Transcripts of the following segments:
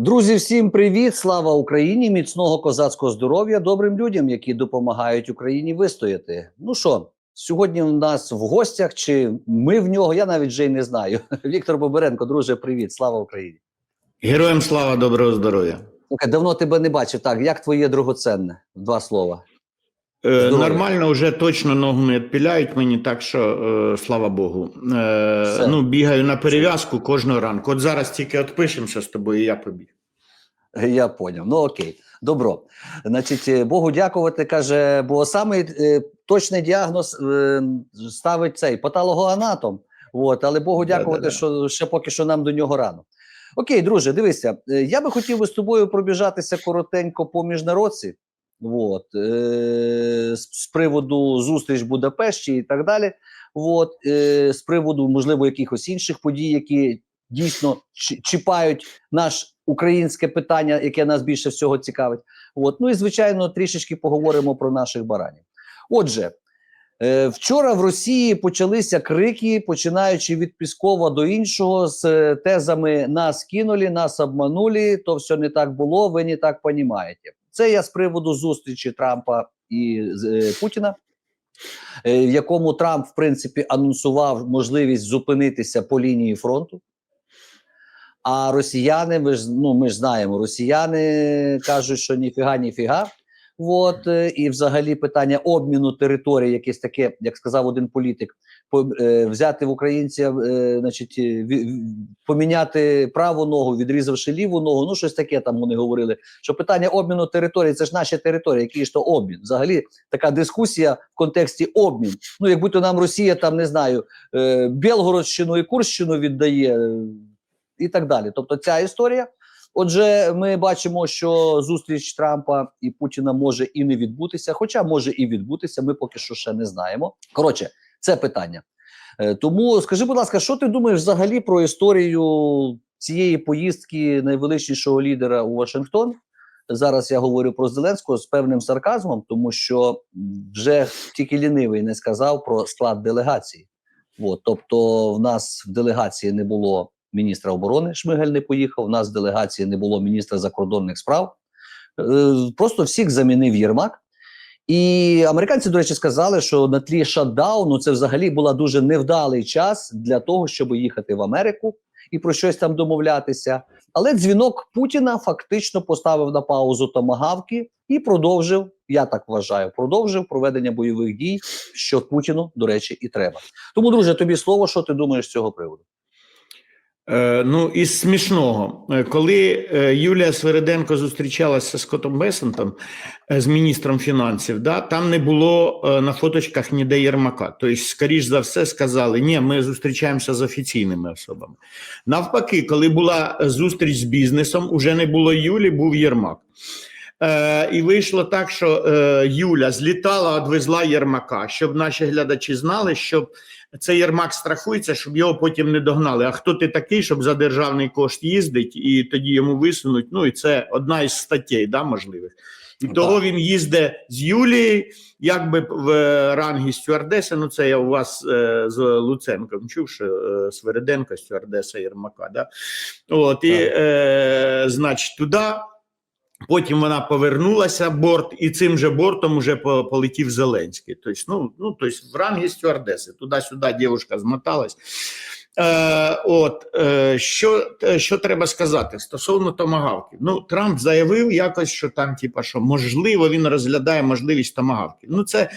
Друзі, всім привіт! Слава Україні! Міцного козацького здоров'я добрим людям, які допомагають Україні вистояти. Ну що, сьогодні у нас в гостях, чи ми в нього, я навіть вже й не знаю. Віктор Боберенко, друже, привіт! Слава Україні! Героям слава, доброго здоров'я. Давно тебе не бачив. Так, як твоє драгоценне? Два слова. Е, Здоров'я. нормально, вже точно ногу не відпіляють мені, так що е, слава Богу. Е, Все. ну, бігаю на перев'язку кожного ранку. От зараз тільки відпишемося з тобою, і я побіг. Я поняв. Ну окей, добро. Значить, Богу дякувати, каже, бо саме е, точний діагноз е, ставить цей патологоанатом. От, але Богу дякувати, Да-да-да. що ще поки що нам до нього рано. Окей, друже, дивися, я би хотів би з тобою пробіжатися коротенько по міжнародці. От, е, з, приводу зустріч в Будапешті і так далі. От, е, з приводу, можливо, якихось інших подій, які дійсно чіпають наш українське питання, яке нас більше всього цікавить. От. Ну і звичайно, трішечки поговоримо про наших баранів. Отже, е, вчора в Росії почалися крики, починаючи від Піскова до іншого, з е, тезами нас кинули, нас обманули, то все не так було, ви не так понімаєте. Це я з приводу зустрічі Трампа і е, Путіна. е, В якому Трамп, в принципі, анонсував можливість зупинитися по лінії фронту. А росіяни, ми ж ну ми ж знаємо, росіяни кажуть, що ніфіга, ніфіга. От е, і взагалі питання обміну території, якесь таке, як сказав один політик, по, взяти в українця, е, значить, е, поміняти праву ногу, відрізавши ліву ногу. Ну щось таке там вони говорили. Що питання обміну території це ж наші території, який ж то обмін. Взагалі така дискусія в контексті обмін. Ну як будь-то нам Росія там не знаю, е, Білгородщину і Курщину віддає. е, і так далі. Тобто ця історія. Отже, ми бачимо, що зустріч Трампа і Путіна може і не відбутися, хоча може і відбутися. Ми поки що ще не знаємо. Коротше, це питання. Е, Тому скажи, будь ласка, що ти думаєш взагалі про історію цієї поїздки найвеличнішого лідера у Вашингтон? Зараз я говорю про Зеленського з певним сарказмом, тому що вже тільки лінивий не сказав про склад делегації. От, тобто, в нас в делегації не було міністра оборони, Шмигель не поїхав. У нас в делегації не було міністра закордонних справ. Е, Просто всіх замінив Єрмак. І американці, до речі, сказали, що на тлі шатдауну це взагалі була дуже невдалий час для того, щоб їхати в Америку і про щось там домовлятися. Але дзвінок Путіна фактично поставив на паузу томагавки і продовжив, я так вважаю, продовжив проведення бойових дій, що Путіну, до речі, і треба. Тому, друже, тобі слово, що ти думаєш з цього приводу? Е, ну, із смішного, Е, коли е, Юлія Свериденко зустрічалася з Скоттом Бесентом, з міністром фінансів, да, там не було на фоточках ніде Єрмака. Тобто, скоріш за все, сказали, ні, ми зустрічаємося з офіційними особами. Навпаки, коли була зустріч з бізнесом, уже не було Юлі, був Єрмак. Е, і вийшло так, що е, Юля злітала, відвезла Єрмака, щоб наші глядачі знали, щоб цей Єрмак страхується, щоб його потім не догнали. А хто ти такий, щоб за державний кошт їздить і тоді йому висунуть? Ну і це одна із статей, да, можливих. І Ну, того так. він їздить з Юлією, якби в е, рангі стюардеси. Ну це я у вас е, з Луценком чув, що е, Свериденко, стюардеса Єрмака. Да? От, і, Так. е, значить, туди. Потім вона повернулася борт, і цим же бортом вже полетів Зеленський. Тобто, ну, ну, тобто в рангі стюардеси. Туди-сюди дівчинка змоталась. Е, от, е, що, е, що треба сказати стосовно томагавків? Ну, Трамп заявив якось, що там, типа, що можливо, він розглядає можливість томагавків. Ну, це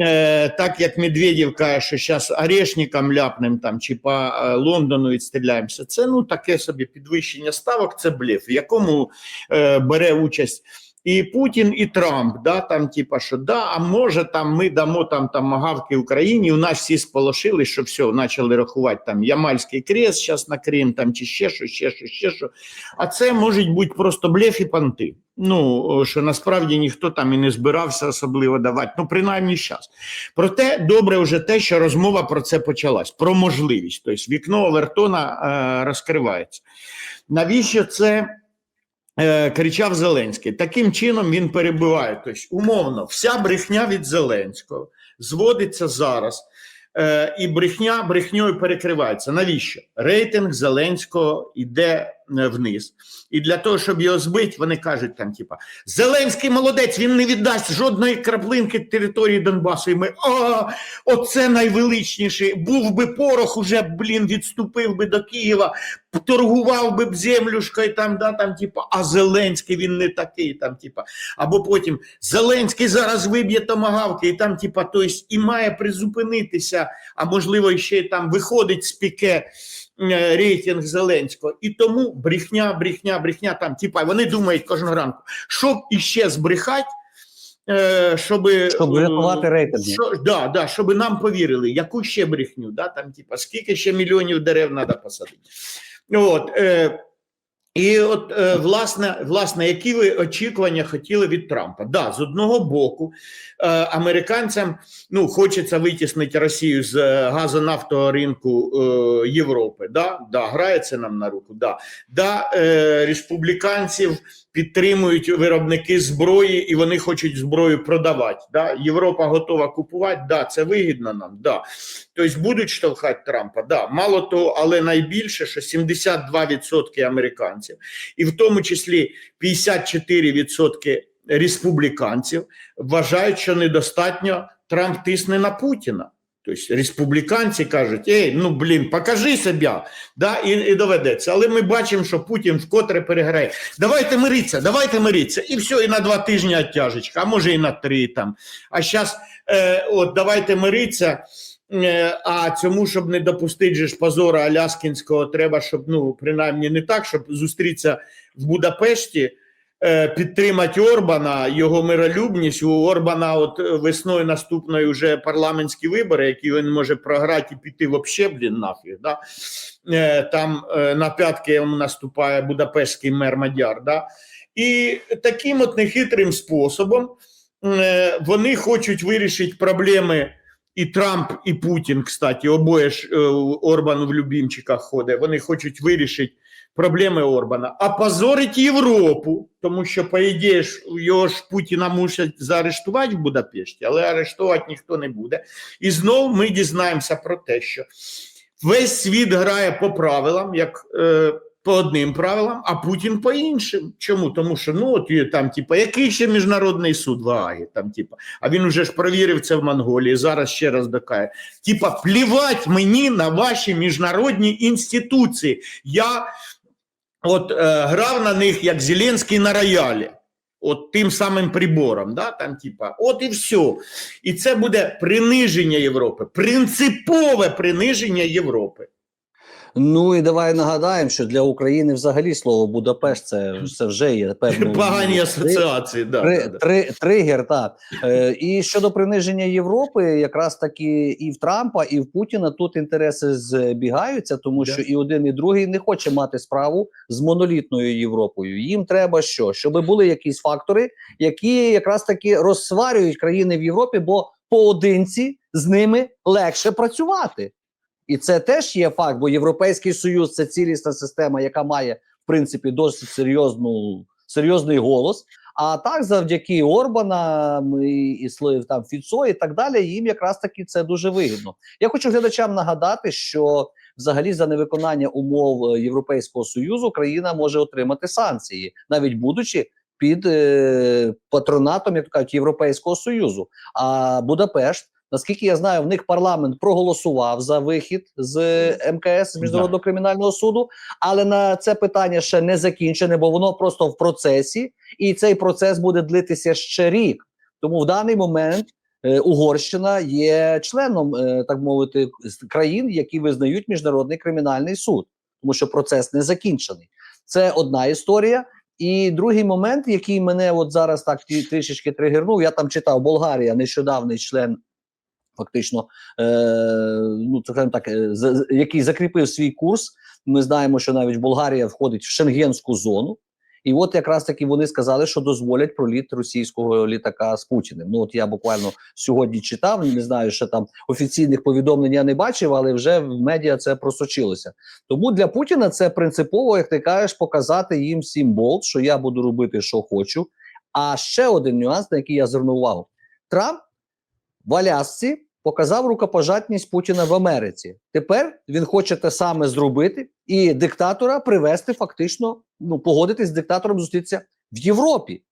е, так, як Медведєв каже, що зараз орешником ляпнем там, чи по е, Лондону відстріляємося. Це ну таке собі підвищення ставок, це блеф, в якому е, бере участь. І Путін, і Трамп, да, там, типа, що да, а може там ми дамо там тамагавки Україні. У нас всі сполошили, що все, почали рахувати там Ямальський крест, зараз на Крим, там чи ще що, ще що, ще що. А це можуть бути просто блеф і панти. Ну, що насправді ніхто там і не збирався особливо давати, ну принаймні зараз. Проте добре вже те, що розмова про це почалась, про можливість. Тобто вікно Овертона е, розкривається. Навіщо це? Е, кричав Зеленський. Таким чином він перебиває. Тобто, умовно, вся брехня від Зеленського зводиться зараз. Е, і брехня брехньою перекривається. Навіщо? Рейтинг Зеленського йде вниз. І для того, щоб його збити, вони кажуть там, типа, Зеленський молодець, він не віддасть жодної краплинки території Донбасу. І ми а, оце найвеличніше. Був би порох, уже блін, відступив би до Києва, торгував би б землюшкою, там, да, там, типа, а Зеленський він не такий. Там, типа. Або потім Зеленський зараз виб'є томагавки, і там, типа, то есть, і має призупинитися, а можливо, ще й там виходить з піке е, рейтинг Зеленського. І тому брехня, брехня, брехня там, типа, вони думають кожного ранку, щоб іще збрехати. Е, щоб, Щоб врятувати рейтинг. Що, да, да, щоб нам повірили, яку ще брехню, да, там, типа, скільки ще мільйонів дерев треба посадити. От, е, і от, е, власне, власне, які ви очікування хотіли від Трампа? Да, з одного боку, е, американцям ну, хочеться витіснити Росію з е, газонафтового ринку Європи. Да? Да, грається нам на руку. Да. Да, республіканців підтримують виробники зброї, і вони хочуть зброю продавати. Да? Європа готова купувати, да, це вигідно нам. Да. Тобто будуть штовхати Трампа. Да. Мало того, але найбільше, що 72% американців, і в тому числі 54% республіканців вважають, що недостатньо Трамп тисне на Путіна. Тобто республіканці кажуть, ей, ну блін, покажи себе, да, і, і доведеться. Але ми бачимо, що Путін вкотре переграє. Давайте миритися, давайте миритися. І все, і на два тижні оттяжечка, а може і на три там. А зараз, е, от, давайте миритися. Е, А цьому, щоб не допустити ж позора Аляскінського, треба, щоб ну принаймні не так, щоб зустрітися в Будапешті, підтримати Орбана, його миролюбність. У Орбана, от е, весною наступної вже парламентські вибори, які він може програти і піти вообще, блін, нафіг. Да? Е, Там е, на п'ятки наступає Будапештський мер Мадяр. Да? І таким от нехитрим способом е, вони хочуть вирішити проблеми. І Трамп, і Путін, кстати, обоє ж е, Орбан в любімчиках ходить. Вони хочуть вирішити проблеми Орбана, а позорить Європу, тому що, по ідеї, його ж Путіна мусять заарештувати в Будапешті, але арештувати ніхто не буде. І знову ми дізнаємося про те, що весь світ грає по правилам, як е, по одним правилам, а Путін по іншим. Чому? Тому що ну от там, типа, який ще міжнародний суд в Аагі, там, типа, а він уже ж провірив це в Монголії. Зараз ще раз докає. Типа, плівать мені на ваші міжнародні інституції. Я от е, грав на них як Зеленський на роялі. От тим самим прибором, да, там, типа, от і все. І це буде приниження Європи, принципове приниження Європи. Ну і давай нагадаємо, що для України взагалі слово Будапешт це, це вже є певною Погані асоціації, да, Три, да, да. три, тригер, так. Е, і щодо приниження Європи, якраз таки і в Трампа, і в Путіна тут інтереси збігаються, тому що і один, і другий не хоче мати справу з монолітною Європою. Їм треба що? Щоб були якісь фактори, які якраз таки розсварюють країни в Європі, бо поодинці з ними легше працювати. І це теж є факт, бо Європейський Союз це цілісна система, яка має в принципі досить серйозну серйозний голос. А так, завдяки Орбанам і, і Слоїв там Фіцо і так далі, їм якраз таки це дуже вигідно. Я хочу глядачам нагадати, що взагалі за невиконання умов е, Європейського союзу країна може отримати санкції, навіть будучи під е, патронатом, як кажуть, Європейського союзу. А Будапешт. Наскільки я знаю, в них парламент проголосував за вихід з МКС з міжнародного кримінального суду, але на це питання ще не закінчене, бо воно просто в процесі, і цей процес буде длитися ще рік. Тому в даний момент е, Угорщина є членом, е, так мовити, країн, які визнають міжнародний кримінальний суд, тому що процес не закінчений. Це одна історія. І другий момент, який мене от зараз так трішечки тригернув, я там читав Болгарія, нещодавний член. Фактично, е, ну це так, е, який закріпив свій курс. Ми знаємо, що навіть Болгарія входить в шенгенську зону, і от якраз таки вони сказали, що дозволять проліт російського літака з Путіним. Ну от я буквально сьогодні читав. Не знаю, що там офіційних повідомлень я не бачив, але вже в медіа це просочилося. Тому для Путіна це принципово, як ти кажеш, показати їм символ, що я буду робити, що хочу. А ще один нюанс, на який я звернув увагу: Трамп в Алясці показав рукопожатність Путіна в Америці. Тепер він хоче те саме зробити і диктатора привести фактично, ну погодитись з диктатором зустрітися в Європі.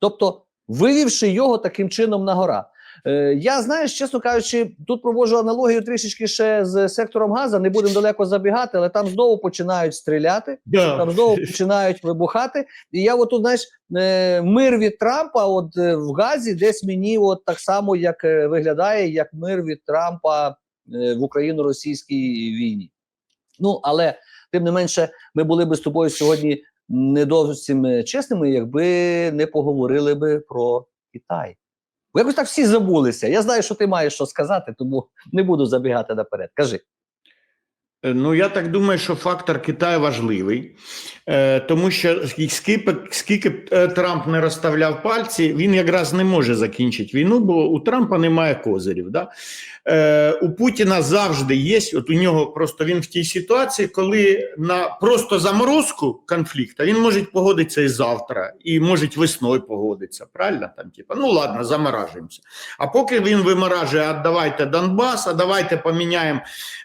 Тобто, вивівши його таким чином на гора. Е, я знаєш, чесно кажучи, тут проводжу аналогію трішечки ще з сектором Газа. Не будемо далеко забігати, але там знову починають стріляти, Да. там знову починають вибухати. І я от тут, знаєш, е, мир від Трампа, от е, в Газі, десь мені от так само як е, виглядає, як мир від Трампа е, в Україно-російській війні. Ну але тим не менше, ми були би з тобою сьогодні не зовсім чесними, якби не поговорили би про Китай. Якось так всі забулися. Я знаю, що ти маєш що сказати, тому не буду забігати наперед. Кажи. Е, Ну, я так думаю, що фактор Китаю важливий, е, тому що скільки, б, е, Трамп не розставляв пальці, він якраз не може закінчити війну, бо у Трампа немає козирів. Да? У Путіна завжди є, от у нього просто він в тій ситуації, коли на просто заморозку конфлікту він може погодитися і завтра, і може весною погодитися. Правильно? Там, типу, ну ладно, заморажуємося. А поки він виморажує, а давайте Донбас, а давайте поміняємо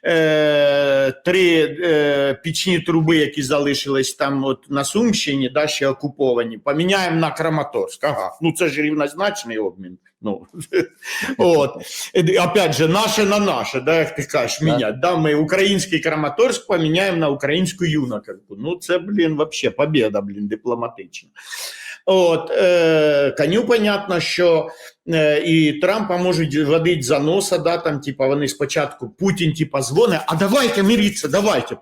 е, три е, пічні труби, які залишились там от на Сумщині, да, ще окуповані, поміняємо на Краматорськ. Ага, ну це ж рівнозначний обмін. Ну, от. Опять же, наше на наше, да, як ти кажеш, міняти. Да, ми український Краматорськ поміняємо на українську юнаковку. Ну, це, блін, вообще побіда, блін, дипломатична. От, е, коню понятно, що е, і Трампа можуть водити за носа, да, там, типа, вони спочатку, Путін, типа, дзвонить, а давайте миріться, давайте,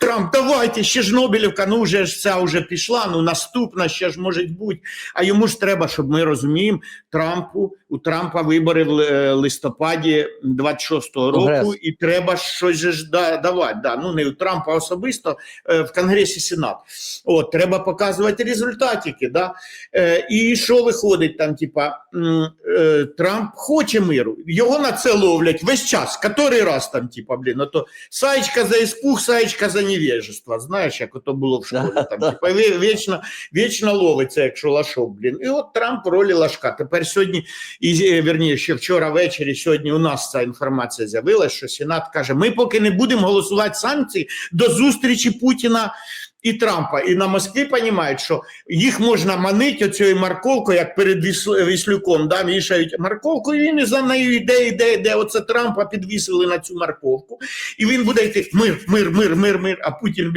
Трамп, давайте, ще ж Нобелівка, ну вже ж ця вже пішла, ну наступна ще ж може бути. А йому ж треба, щоб ми розуміємо, Трампу, у Трампа вибори в е, листопаді 26-го року, Конгрес. і треба щось ж да, давати. Да. Ну, не у Трампа особисто, е, в Конгресі Сенат. От, треба показувати результатики. Да? Е, і що виходить там, типа, е, Трамп хоче миру, його на це ловлять весь час, котрий раз там, типа, блін, ото саєчка за іспух, саєчка за невежество, знаєш, як ото було в школі, там, типа, вічно, вічно ловиться, якщо лашок, блін. І от Трамп в ролі лашка. Тепер сьогодні, і, е, вірніше, ще вчора ввечері, сьогодні у нас ця інформація з'явилася, що Сенат каже, ми поки не будемо голосувати санкції до зустрічі Путіна і Трампа. І на Москві розуміють, що їх можна манити оцією морковкою, як перед Віс- Віслюком, да, вішають морковку, і він за нею йде, йде, йде. Оце Трампа підвісили на цю морковку. І він буде йти мир, мир, мир, мир, мир, а Путін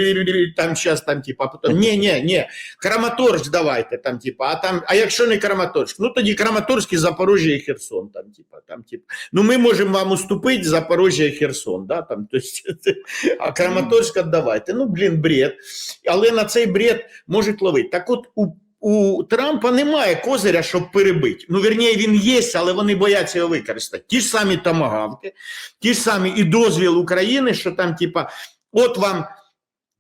там щас, там, типа, а потім, ні, ні, ні, Краматорськ давайте, там, типа, а там, а якщо не Краматорськ, ну тоді Краматорськ і Запорожжя і Херсон, там, типа, там, типа, ну ми можемо вам уступити Запорожжя і Херсон, да, там, то есть, а Краматорськ віддавайте. Ну, блін, бред. Але на цей бред можуть ловити. Так от у у Трампа немає козиря, щоб перебити. Ну, вірніше, він є, але вони бояться його використати. Ті ж самі тамагавки, ті ж самі і дозвіл України, що там, типа, от вам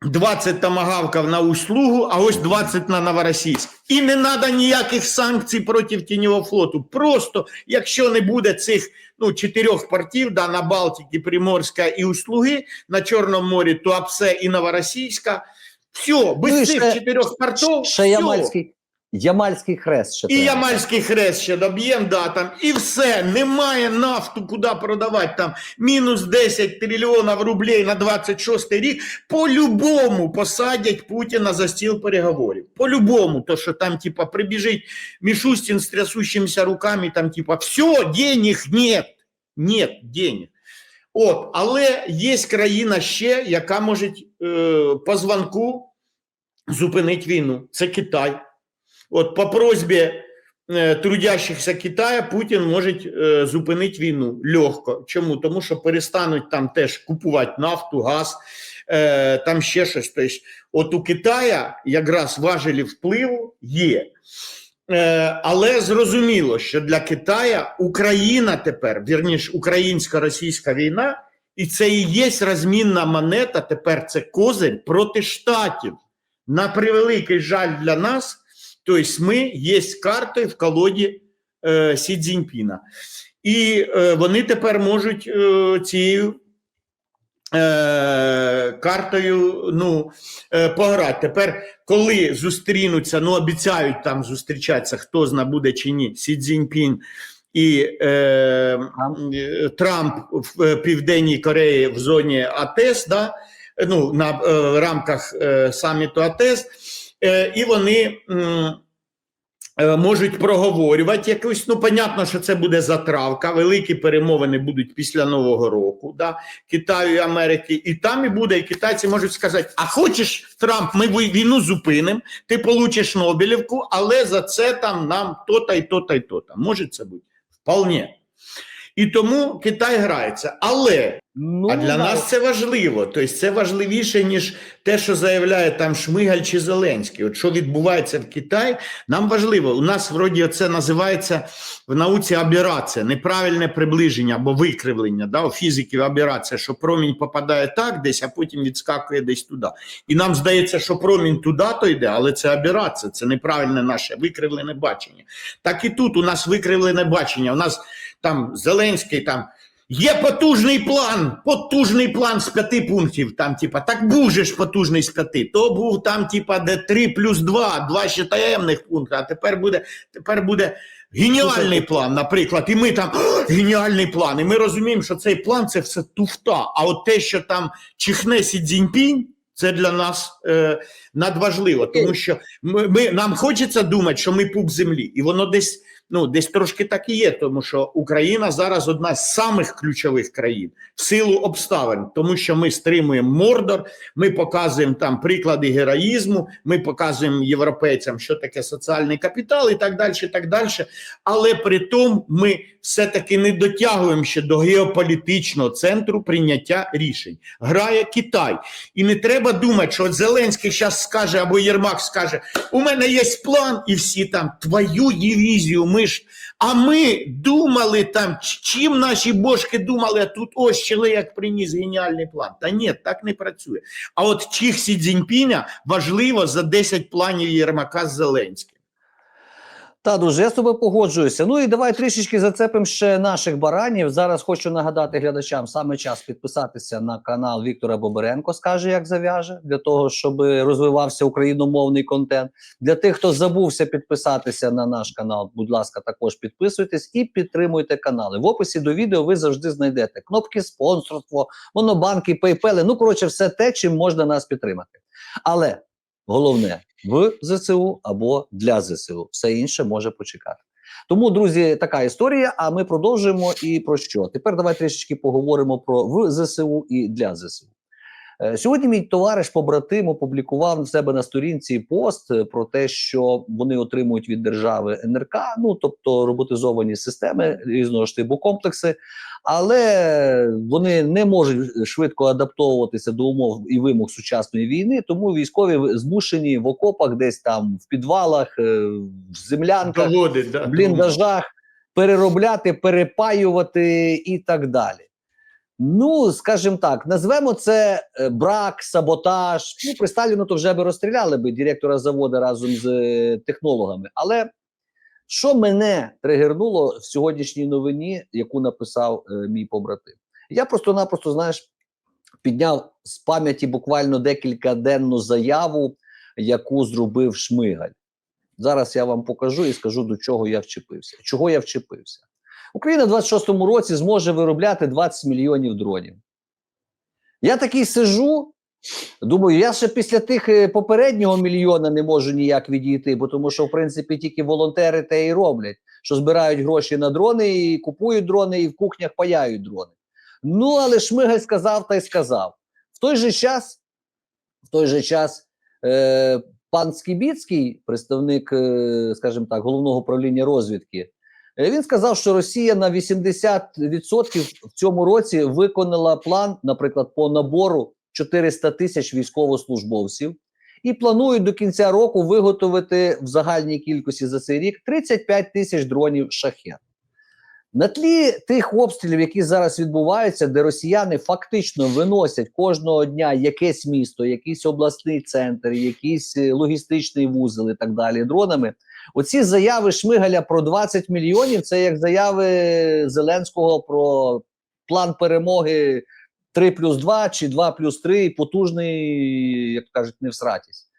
20 тамагавків на услугу, а ось 20 на Новоросійськ. І не треба ніяких санкцій проти тіньового флоту. Просто, якщо не буде цих ну, чотирьох портів да, на Балтиці, Приморська і услуги на Чорному морі, Туапсе і Новоросійська, все, без Ну, цих ще- чотирьох портів, Ще все. Ямальський, Ямальський хрест. Ще І треба. Ямальський хрест ще доб'єм, да, там, і все, немає нафту, куди продавати, там, мінус 10 трильйонів рублей на 26 рік, по-любому посадять Путіна за стіл переговорів. По-любому, то, що там, типа, прибіжить Мішустін з трясущимися руками, там, типа, все, денег нет, нет денег. От, але є країна ще, яка може е, по звонку зупинити війну. Це Китай. От по просьбі е, трудящихся Китая Путін може е, зупинити війну легко. Чому? Тому що перестануть там теж купувати нафту, газ, е, там ще щось. Тобто, от у Китая якраз важелі впливу є. Е, але зрозуміло, що для Китая Україна тепер, вірніше, українсько-російська війна, і це і є розмінна монета. Тепер це козир проти штатів. На превеликий жаль для нас, тобто ми є картою в колоді е, Сі Цзіньпіна. І е, вони тепер можуть е, цією е, картою ну, е, пограти. Тепер, коли зустрінуться, ну обіцяють там зустрічатися, хто зна буде чи ні, Сі Цзіньпін і е, Трамп. в е, Південній Кореї в зоні АТЕС, да, ну, на е, рамках е, саміту АТЕС, е, і вони. е, Можуть проговорювати якусь, ну понятно, що це буде затравка. Великі перемовини будуть після Нового року, да, Китаю і Америки, і там і буде, і китайці можуть сказати: а хочеш, Трамп, ми війну зупинимо, ти получиш Нобелівку, але за це там нам то-та й то-та й то-то. Може це бути? Вполне. І тому Китай грається. Але Ну, а для нас це важливо. Тобто це важливіше, ніж те, що заявляє там Шмигаль чи Зеленський. От що відбувається в Китаї, нам важливо. У нас вроді це називається в науці аберація, неправильне приближення або викривлення. Да? У фізиків аберація, що промінь попадає так десь, а потім відскакує десь туди. І нам здається, що промінь туди то йде, але це аберація, це неправильне наше викривлене бачення. Так і тут у нас викривлене бачення. У нас там Зеленський там. Є потужний план, потужний план з п'яти пунктів. Там, типа, так був же ж потужний з п'яти. То був там, типа, де три плюс два, два ще таємних пункти. А тепер буде, тепер буде геніальний план, наприклад. І ми там геніальний план. І ми розуміємо, що цей план це все туфта. А от те, що там чихне Сі Цзіньпінь, це для нас е, надважливо, тому що ми, ми, нам хочеться думати, що ми пуп землі, і воно десь ну десь трошки так і є, тому що Україна зараз одна з самих ключових країн в силу обставин, тому що ми стримуємо Мордор, ми показуємо там приклади героїзму, ми показуємо європейцям, що таке соціальний капітал, і так далі. так далі. Але при тому ми все-таки не дотягуємо ще до геополітичного центру прийняття рішень. Грає Китай, і не треба думати, що Зеленський зараз скаже або Єрмак скаже: у мене є план, і всі там твою дивізію. Ми ж а ми думали там, чим наші бошки думали, а тут ось чоловік приніс геніальний план. Та ні, так не працює. А от чих Сі Цзіньпіня важливо за 10 планів Єрмака з Зеленським. Та дуже я з тобою погоджуюся. Ну і давай трішечки зацепимо ще наших баранів. Зараз хочу нагадати глядачам саме час підписатися на канал Віктора Боберенко. Скаже, як зав'яже, для того, щоб розвивався україномовний контент. Для тих, хто забувся підписатися на наш канал, будь ласка, також підписуйтесь і підтримуйте канали. В описі до відео ви завжди знайдете кнопки спонсорство, монобанки, пейпели. Ну коротше, все те, чим можна нас підтримати. Але головне в ЗСУ або для ЗСУ. Все інше може почекати. Тому, друзі, така історія. А ми продовжуємо. І про що? Тепер давай трішечки поговоримо про в ЗСУ і для ЗСУ. Е, Сьогодні мій товариш побратим опублікував в себе на сторінці пост про те, що вони отримують від держави НРК, ну тобто роботизовані системи різного штибу комплекси, але вони не можуть швидко адаптовуватися до умов і вимог сучасної війни. Тому військові змушені в окопах, десь там в підвалах, е, в землянках, Доводить, да, в бліндажах переробляти, перепаювати і так далі. Ну, скажімо так, назвемо це е, брак, саботаж. Ну, при Сталіну то вже би розстріляли би директора заводу разом з е, технологами. Але що мене тригернуло в сьогоднішній новині, яку написав е, мій побратим? Я просто-напросто, знаєш, підняв з пам'яті буквально декілька денну заяву, яку зробив Шмигаль. Зараз я вам покажу і скажу, до чого я вчепився. Чого я вчепився? Україна в 26-му році зможе виробляти 20 мільйонів дронів. Я такий сижу, думаю, я ще після тих е, попереднього мільйона не можу ніяк відійти, бо тому що, в принципі, тільки волонтери те і роблять, що збирають гроші на дрони і купують дрони, і в кухнях паяють дрони. Ну, але Шмигаль сказав та й сказав. В той же час, в той же час, е, пан Скібіцький, представник, е, скажімо так, головного управління розвідки, е, він сказав, що Росія на 80% в цьому році виконала план, наприклад, по набору 400 тисяч військовослужбовців, і планують до кінця року виготовити в загальній кількості за цей рік 35 тисяч дронів шахет. На тлі тих обстрілів, які зараз відбуваються, де росіяни фактично виносять кожного дня якесь місто, якийсь обласний центр, якийсь е, логістичний вузол і так далі дронами. Оці заяви Шмигаля про 20 мільйонів це як заяви Зеленського про план перемоги 3 плюс 2 чи 2 плюс 3, потужний, як кажуть, не всратість.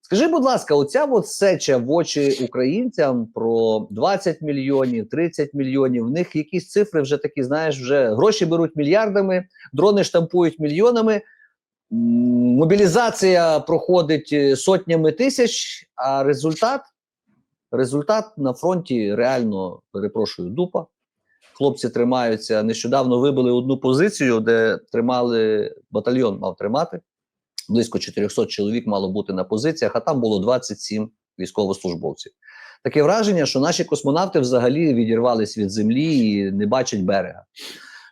Скажи, будь ласка, оця от сеча в очі українцям про 20 мільйонів, 30 мільйонів. В них якісь цифри вже такі, знаєш, вже гроші беруть мільярдами, дрони штампують мільйонами. Мобілізація проходить е, сотнями тисяч, а результат результат на фронті реально перепрошую дупа. Хлопці тримаються. Нещодавно вибили одну позицію, де тримали батальйон, мав тримати. Близько 400 чоловік мало бути на позиціях, а там було 27 військовослужбовців. Таке враження, що наші космонавти взагалі відірвались від землі і не бачать берега.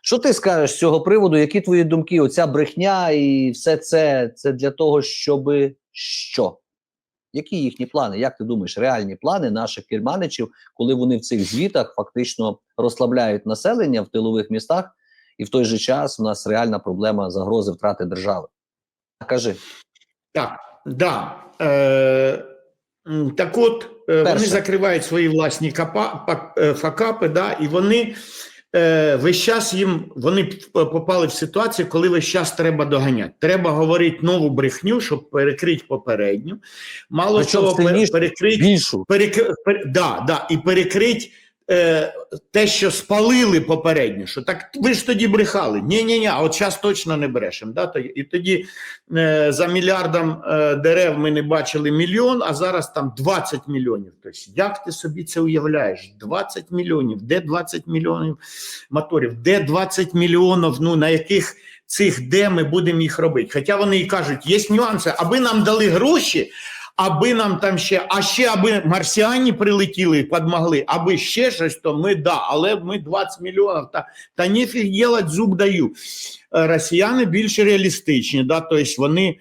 Що ти скажеш з цього приводу? Які твої думки? Оця брехня і все це це для того, щоб що? Які їхні плани? Як ти думаєш, реальні плани наших керманичів, коли вони в цих звітах фактично розслабляють населення в тилових містах, і в той же час у нас реальна проблема загрози втрати держави? Кажи. Так, да. Е, так от, е, вони закривають свої власні капа, е, факапи, да, і вони е, весь час їм вони попали в ситуацію, коли весь час треба доганяти. Треба говорити нову брехню, щоб перекрити попередню. Мало Причому того, перекрити перекрити перек... пер... да, да, і перекрить е, те, що спалили попередньо, що так ви ж тоді брехали. Ні, ні, ні, от зараз точно не брешемо. Да? І тоді е, за мільярдом е, дерев ми не бачили мільйон, а зараз там 20 мільйонів. Тобто, як ти собі це уявляєш? 20 мільйонів, де 20 мільйонів моторів, де 20 мільйонів, ну на яких цих де ми будемо їх робити? Хоча вони і кажуть, є нюанси, аби нам дали гроші. Аби нам там ще, а ще аби марсіані прилетіли, подмогли, аби ще щось, то ми да, але ми 20 мільйонів, та, та ніфіг ділать, зуб даю. Е, Росіяни більш реалістичні, да, тобто вони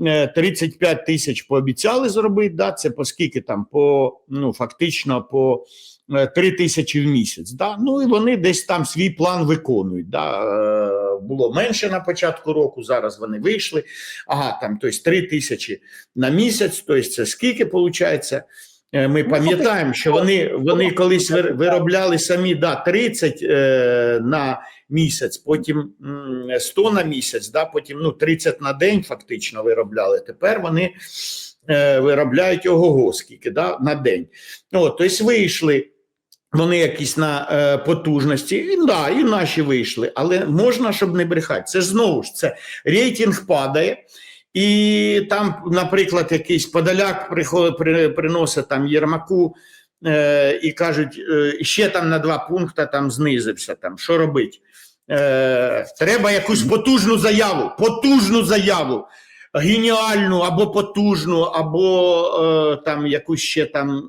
е, 35 тисяч пообіцяли зробити, да, це по скільки там, по, ну, фактично по е, 3 тисячі в місяць, да, ну і вони десь там свій план виконують, да, е, було менше на початку року, зараз вони вийшли, ага, там, тобто 3 тисячі на місяць, тобто це скільки виходить? Ми Ну, пам'ятаємо, що вони, вони колись виробляли самі да, 30 е, на місяць, потім м, 100 на місяць, да, потім ну, 30 на день фактично виробляли. Тепер вони е, виробляють ого скільки да, на день. Тобто вийшли. Вони якісь на е, потужності, і, да, і наші вийшли, але можна, щоб не брехати. Це знову ж це рейтинг падає, і там, наприклад, якийсь подаляк приходить, при, приносить там Єрмаку е, і кажуть, е, ще там на два пункти там знизився. Там, що робить? Е, треба якусь потужну заяву, потужну заяву, геніальну або потужну, або е, там якусь ще там.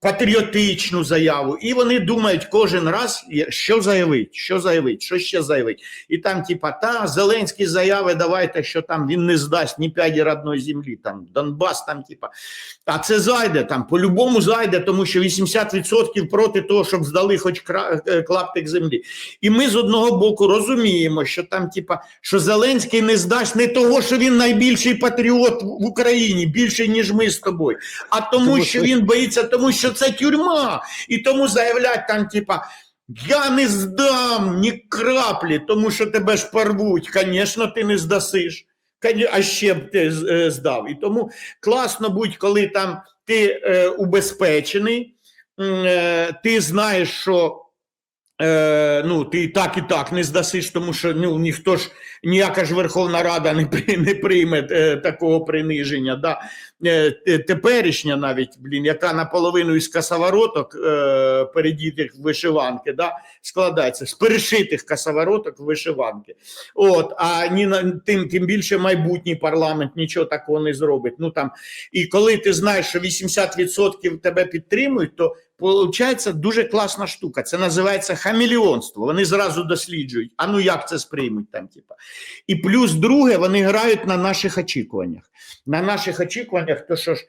Патріотичну заяву, і вони думають кожен раз, що заявить, що заявить, що ще заявить. І там, типа, та Зеленський заяви, давайте, що там він не здасть ні п'яді родної землі, там Донбас, там, типа. А це зайде там, по-любому зайде, тому що 80% проти того, щоб здали хоч е, клаптик землі. І ми з одного боку розуміємо, що там, типа, що Зеленський не здасть не того, що він найбільший патріот в Україні, більший, ніж ми з тобою, а тому, Тому що що- він боїться, тому що це тюрма. І тому заявлять там, типа. Я не здам ні краплі, тому що тебе ж порвуть. Звісно, ти не здасиш. А ще б ти е, здав. І тому класно будь, коли там ти е, убезпечений, е, ти знаєш, що е, ну, ти і так і так не здасиш, тому що ну, ніхто ж, ніяка ж Верховна Рада не, не прийме е, такого приниження. Да? Е, теперішня навіть, блін, яка наполовину із косовороток е, передітих в вишиванки, да? складається з перешитих косовороток в вишиванки. От, а ні тим, тим більше майбутній парламент нічого такого не зробить. Ну там і коли ти знаєш, що 80% тебе підтримують, то Получається дуже класна штука. Це називається хамелеонство. Вони зразу досліджують. А ну як це сприймуть там, типа. І плюс друге, вони грають на наших очікуваннях. На наших очікуваннях, то що ж.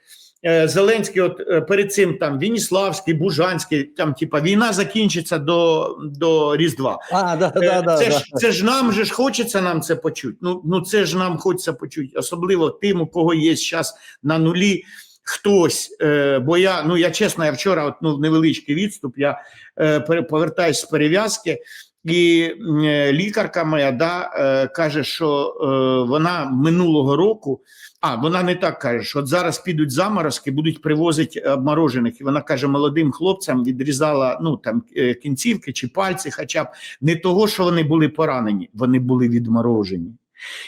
е, Зеленський, от е, перед цим там Вініславський, Бужанський, там, типа, війна закінчиться до, до Різдва. А, да, Е, да, да, це, да. ж, це ж нам же ж хочеться нам це почути. Ну, ну це ж нам хочеться почути, особливо тим, у кого є зараз на нулі хтось. Е, бо я, ну я чесно, я вчора, от, ну, невеличкий відступ, я е, повертаюсь з перев'язки. І е, лікарка моя да, е, каже, що е, вона минулого року, а вона не так каже, що от зараз підуть заморозки, будуть привозити обморожених. І вона каже, молодим хлопцям відрізала ну, там, е, кінцівки чи пальці, хоча б не того, що вони були поранені, вони були відморожені.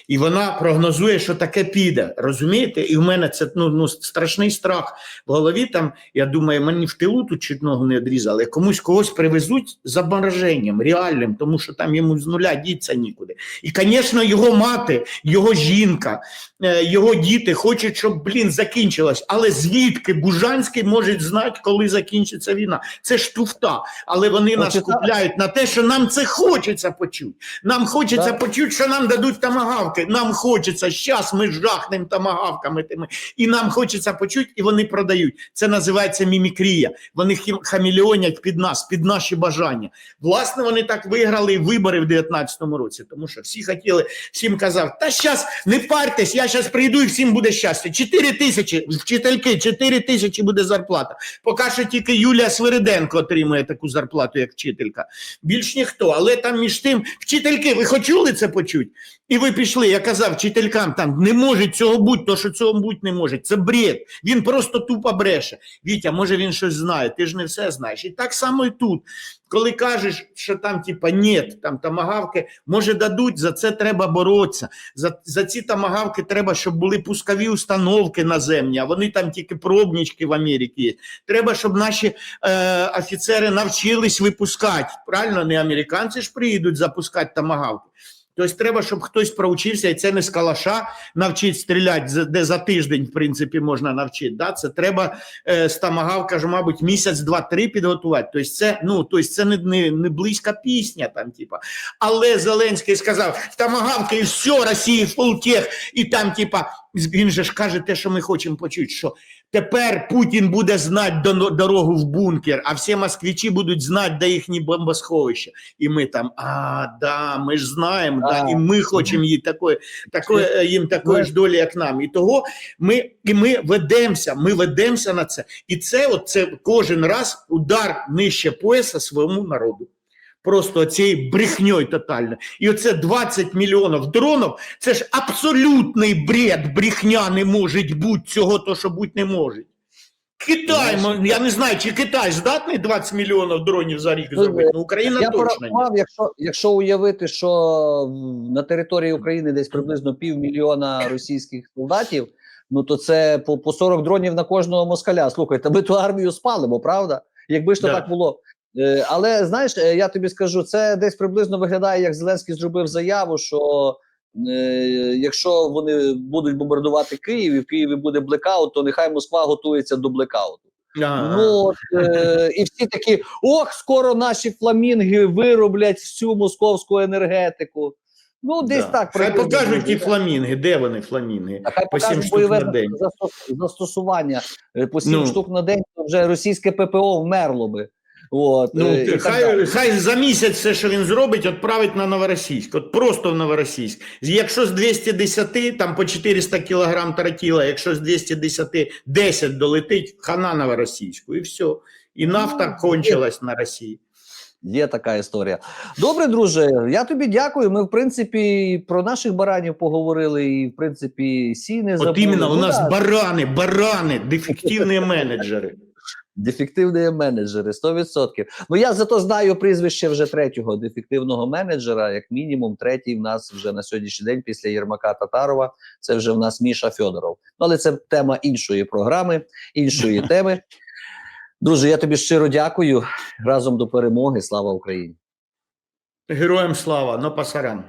І вона прогнозує, що таке піде. Розумієте? І в мене це ну, ну, страшний страх в голові. Там я думаю, мені в тилу тут чуть ногу не відрізали. Комусь когось привезуть з обмороженням реальним, тому що там йому з нуля діться нікуди. І, звісно, його мати, його жінка, його діти хочуть, щоб блін закінчилось. Але звідки Бужанський може знати, коли закінчиться війна? Це ж туфта. Але вони нас так. купляють на те, що нам це хочеться почути. Нам хочеться Так. почути, що нам дадуть тамагавки. Нам хочеться, щас ми жахнемо тамагавками тими. І нам хочеться почути, і вони продають. Це називається мімікрія. Вони хамільонять під нас, під наші бажання. Власне, вони так виграли вибори в 19-му році, тому що всі хотіли, всім казав, та щас не парьтесь, я щас прийду і всім буде щастя. 4 тисячі, вчительки, 4 тисячі буде зарплата. Поки що тільки Юлія Свириденко отримує таку зарплату, як вчителька. Більш ніхто. Але там між тим, вчительки, ви хочули це почути? І ви пішли, я казав вчителькам, там не може цього бути, то що цього бути не може. Це бред. Він просто тупо бреше. Вітя, може він щось знає, ти ж не все знаєш. І так само і тут. Коли кажеш, що там, типа, ні, там тамагавки, може дадуть, за це треба боротися. За, за ці тамагавки треба, щоб були пускові установки наземні, а вони там тільки пробнички в Америці є. Треба, щоб наші е, офіцери навчились випускати. Правильно, не американці ж приїдуть запускати тамагавки. Тобто треба, щоб хтось проучився, і це не з калаша навчить стріляти, де за тиждень, в принципі, можна навчити. Да? Це треба е, з тамагавка ж, мабуть, місяць, два-три підготувати. Тобто це, ну, тобто це не, не, не близька пісня, там, типа. Але Зеленський сказав: тамагавка і все, Росії фултех, і там, типа, він же ж каже те, що ми хочемо почути, що тепер Путін буде знати до- дорогу в бункер, а всі москвичі будуть знати, де їхні бомбосховища. І ми там, а, да, ми ж знаємо, да, і ми хочемо їй такої, такої, їм такої ж долі, як нам. І того ми, і ми ведемося, ми ведемося на це. І це, от, це кожен раз удар нижче пояса своєму народу. Просто цією брехньою тотально. І оце 20 мільйонів дронів, це ж абсолютний бред, брехня не може бути цього, то що бути не може. Китай, я не знаю, чи Китай здатний 20 мільйонів дронів за рік зробити. Ну, Україна Я точно ні. якщо, якщо уявити, що на території України десь приблизно півмільйона російських солдатів, ну то це по, по 40 дронів на кожного москаля. Слухайте, ми ту армію спалимо, правда? Якби ж то Да. так було. Е, Але знаєш, е, я тобі скажу, це десь приблизно виглядає, як Зеленський зробив заяву, що е, якщо вони будуть бомбардувати Київ і в Києві буде блекаут, то нехай Москва готується до блекауту. Ну от, е, і всі такі: ох, скоро наші фламінги вироблять всю московську енергетику. Ну, десь да. так Хай покажуть ті фламінги, де вони фламінги. А хай по покажуть штук бойове на день. застосування по сім Ну. штук на день, то вже російське ППО вмерло би. От, Ну, е, і так хай, далі. хай за місяць все, що він зробить, відправить на Новоросійськ. От просто в Новоросійськ. Якщо з 210, там по 400 кілограм таратіла, якщо з 210 10 долетить, хана Новоросійську, і все. І нафта Ну, кончилась на Росії. Є така історія. Добре, друже. Я тобі дякую. Ми, в принципі, про наших баранів поговорили, і в принципі, сі не От іменно у Ну, нас барани, барани, дефективні менеджери. Дефективні менеджери, 100%. Ну я зато знаю прізвище вже третього дефективного менеджера, як мінімум, третій в нас вже на сьогоднішній день після Єрмака Татарова. Це вже в нас Міша Фьодоров. Ну, але це тема іншої програми, іншої теми. Друже, я тобі щиро дякую. Разом до перемоги. Слава Україні! Героям слава, но пасаран.